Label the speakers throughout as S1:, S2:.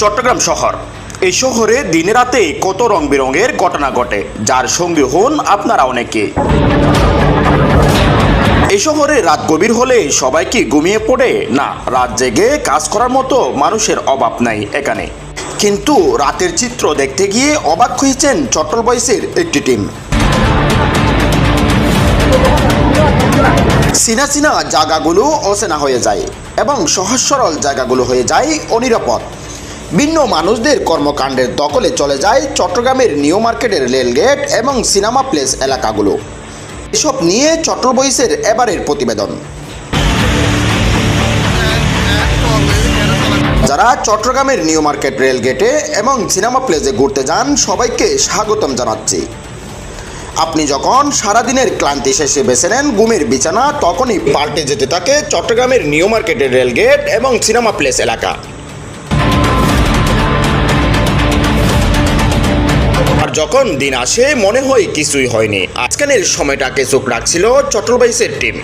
S1: চট্টগ্রাম শহর। এই শহরে দিনে রাতে কত রং বেরঙের ঘটনা ঘটে, যার সঙ্গে হন আপনারা অনেকে এই শহরে রাত গভীর হলে সবাই কি ঘুমিয়ে পড়ে? না, রাত জেগে কাজ করার মতো মানুষের অভাব নাই এখানে। কিন্তু রাতের চিত্র দেখতে গিয়ে অবাক হয়েছেন চট্টল বয়সের একটি টিম। সিনা সিনা জায়গাগুলো অচেনা হয়ে যায় এবং সহজ সরল জায়গাগুলো হয়ে যায় অনিরাপদ। ভিন্ন মানুষদের কর্মকাণ্ডের দখলে চলে যায় চট্টগ্রামের নিউ মার্কেটের রেলগেট এবং সিনেমা প্লেস এলাকাগুলো। এসব নিয়ে চট্টল বয়সের এবারের প্রতিবেদন। যারা চট্টগ্রামের নিউ মার্কেট রেলগেটে এবং সিনেমা প্লেসে ঘুরতে যান, সবাইকে স্বাগতম জানাচ্ছি। আপনি যখন সারাদিনের ক্লান্তি শেষে বেছে নেন ঘুমের বিছানা, তখনই পাল্টে যেতে থাকে চট্টগ্রামের নিউ মার্কেটের রেলগেট এবং সিনেমা প্লেস এলাকা। আর যখন দিন আসে, মনে হয় কিছুই হয়নি। আজকালের সময়টাকে চোখ রাখছিল চট্টলবাইসের টিম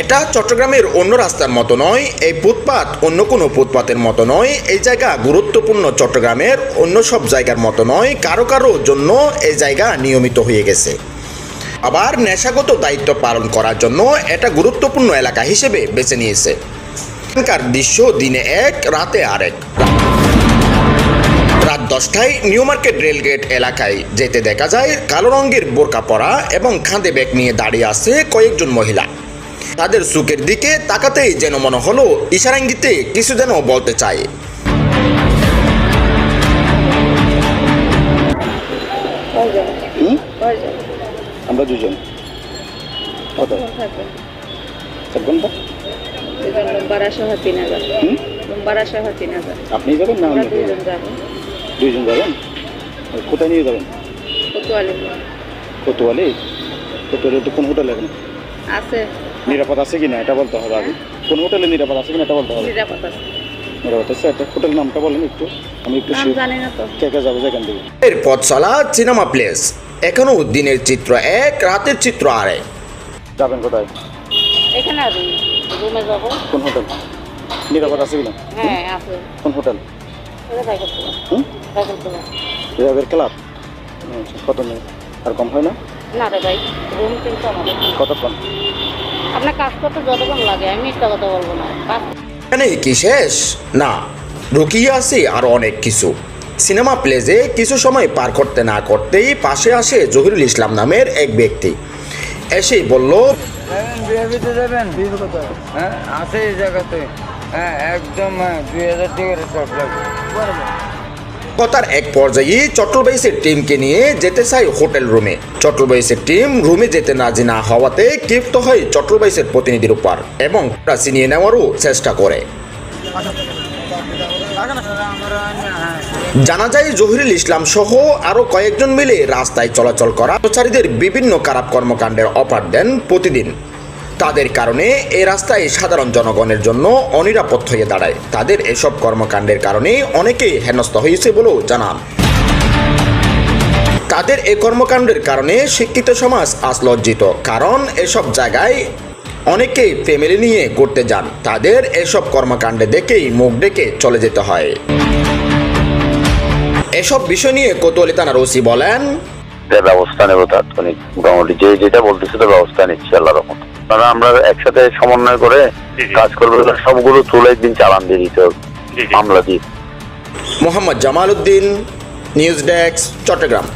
S1: এটা চট্টগ্রামের অন্য রাস্তার মতো নয়, এই ফুটপাত অন্য কোনো ফুটপাতের মতো নয়, এই জায়গা গুরুত্বপূর্ণ চট্টগ্রামের অন্য সব জায়গার মতো নয়, কারও কারও জন্য এই জায়গা নিয়মিত হয়ে গেছে। আবার নেশাগত দায়িত্ব পালন করার জন্য এটা গুরুত্বপূর্ণ এলাকা হিসেবে বেছে নিয়েছে। এখানকার দৃশ্য দিনে এক, রাতে আরেক। দশটায় নিউ মার্কেট রেলগেট এলাকায়। যেতে দেখা যায় কালো রঙের বোরকা পরা এবং খাঁদে ব্যাগ নিয়ে দাঁড়িয়ে আছে কয়েকজন মহিলা। তাদের সুখের দিকে তাকাতেই যেন মনে হলো ইশারাঙ্গিতে কিছু যেন বলতে চায়।
S2: আমরা দুজন। কত?
S3: তিন হাজার? তিন হাজার।
S2: আপনি যাবেন না
S3: আমরা দুজন যাব।
S2: দুইজন যাবেন? কোথায় নিয়ে যাবেন?
S3: কোতোয়ালি।
S2: কোতোয়ালি? কোতোয়ালি তো কোন হোটেলে এখন
S3: আছে।
S2: নিরাপদ আছে কিনা এটা বলতে হবে আগে। কোন হোটেলে নিরাপদ আছে কিনা এটা বলতে হবে।
S3: নিরাপদ আছে।
S2: হোটেল নামটা বলেন একটু। আমি একটু
S3: জানি না তো।
S2: কে কে যাবে যেখান থেকে।
S1: চলা সিনেমা প্লেস। এখনও দিনের চিত্র এক রাতের চিত্র আরেক।
S2: যাবেন কোথায়?
S3: এখানে রুমে যাব।
S2: কোন হোটেল? নিরাপদ আছে কিনা?
S3: হ্যাঁ আছে।
S2: কোন হোটেল?
S3: সাইকেল
S2: ক্লাব আচ্ছা, কত নেই আর কম হয় না?
S3: না রে ভাই রুম কিন্তু আমাদের।
S2: কতক্ষণ
S3: আপনার কাজ করতে যতক্ষণ লাগে আমি মিথ্যা কথা বলব না।
S1: এখানে কি শেষ? না রুকিয়ে আছে আরও অনেক কিছু। সিনেমা প্লেসে কিছু সময় পার করতে না করতেই পাশে আসে জহিরুল ইসলাম নামের এক ব্যক্তি। এসেই বলল
S4: যাবেন? হ্যাঁ আছে এই জায়গাতে। হ্যাঁ একদম হ্যাঁ দুই হাজার টাকার সব লাগবে।
S1: কথার এক পর্যায়ে চট্টলবাইসের টিমকে নিয়ে যেতে চাই হোটেল রুমে। চট্টলবাইসের টিম রুমে যেতে রাজি না হওয়াতে ক্ষিপ্ত হয় চট্টলবাইসের প্রতিনিধির উপর এবং ছিনিয়ে নেওয়ারও চেষ্টা করে। জানা যায়, জহিরুল ইসলাম সহ আরও কয়েকজন মিলে রাস্তায় চলাচল করা পথচারীদের বিভিন্ন খারাপ কর্মকাণ্ডের অফার দেন প্রতিদিন। তাদের কারণে এই রাস্তায় সাধারণ জনগণের জন্য অনিরাপদ হয়ে দাঁড়ায়। তাদের এসব কর্মকাণ্ডের কারণে অনেকেই হেনস্থ হয়েছে বলেও জানান। তাদের এই কর্মকাণ্ডের কারণে শিক্ষিত সমাজ আজ লজ্জিত, কারণ এসব জায়গায় অনেকেই ফ্যামিলি নিয়ে ঘুরতে যান। তাদের এসব কর্মকাণ্ডে দেখেই মুখ ডেকে চলে যেতে হয়। এসব বিষয় নিয়ে কোতোয়ালি থানার ওসি বলেন
S5: ব্যবস্থা নেব তাৎক্ষণিক। মোটামুটি যে যেটা বলতেছে ব্যবস্থা নিচ্ছি আল্লাহ রহমত। কারণ আমরা একসাথে সমন্বয় করে কাজ করব সবগুলো তুলে একদিন চালান দিয়ে দিতে হবে। মামলা দিয়ে।
S1: Mohammad Jamal Uddin news desk Chattogram